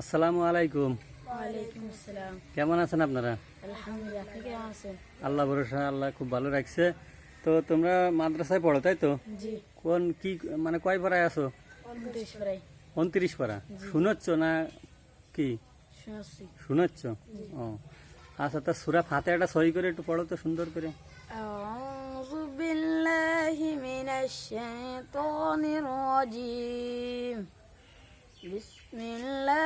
আসসালামু আলাইকুম ওয়ালাইকুম আসসালাম কেমন আছেন আপনারা আলহামদুলিল্লাহ আপনি কেমন আছেন আল্লাহ ভরসা আল্লাহ খুব ভালো রাখছে তো তোমরা মাদ্রাসায় পড়ো তাই তো জি কোন কি মানে কয় পাড়ায় আছো উনত্রিশ প্রায় উনত্রিশ পাড়া শুনোচ্ছ না কি শুনছি শুনোচ্ছ ও আচ্ছা তা সুরা ফাতেহাটা সহি করে একটু পড়ো তো সুন্দর করে أعوذ بالله من الشيطان الرجيم بسم الله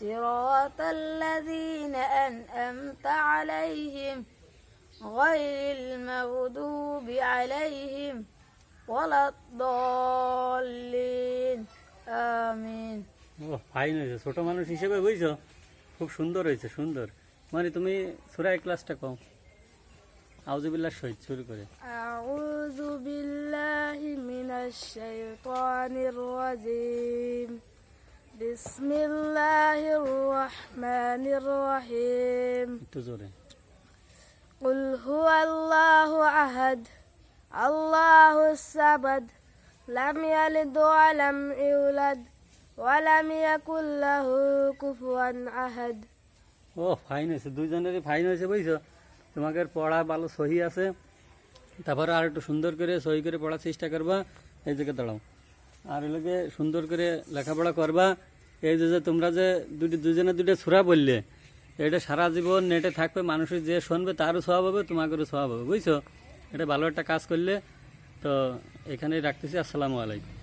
صراط الذين أنأمت عليهم غير المغضوب عليهم ولا الضالين آمين ও ফাইন হয়েছে ছোট মানুষ হিসেবে বুঝছো খুব সুন্দর হয়েছে সুন্দর মানে তুমি সুরা ক্লাসটা কও আউজুবিল্লাহ সহিত শুরু করে أعوذ بالله من الشيطان الرجيم بسم الله الرحمن الرحيم একটু জোরে قل هو الله أحد الله الصمد لم يلد ولم يولد ولم يكن له كفوا أحد ও ফাইন হয়েছে দুইজনেরই ফাইন হয়েছে বুঝছো তোমাকে পড়া ভালো সহি আছে তারপরে আর একটু সুন্দর করে সহি করে পড়ার চেষ্টা করবা এই জায়গায় দাঁড়াও আর এলাকে সুন্দর করে লেখাপড়া করবা। এই যে যে তোমরা যে দুটি দুজনে দুটি সুরা বললে, এটা সারা জীবন নেটে থাকবে মানুষের যে শুনবে তারও স্বভাব হবে তোমাকেও স্বভাব হবে, বুঝছ? এটা ভালো একটা কাজ করলে। তো এখানেই রাখতেছি, আসসালামু আলাইকুম।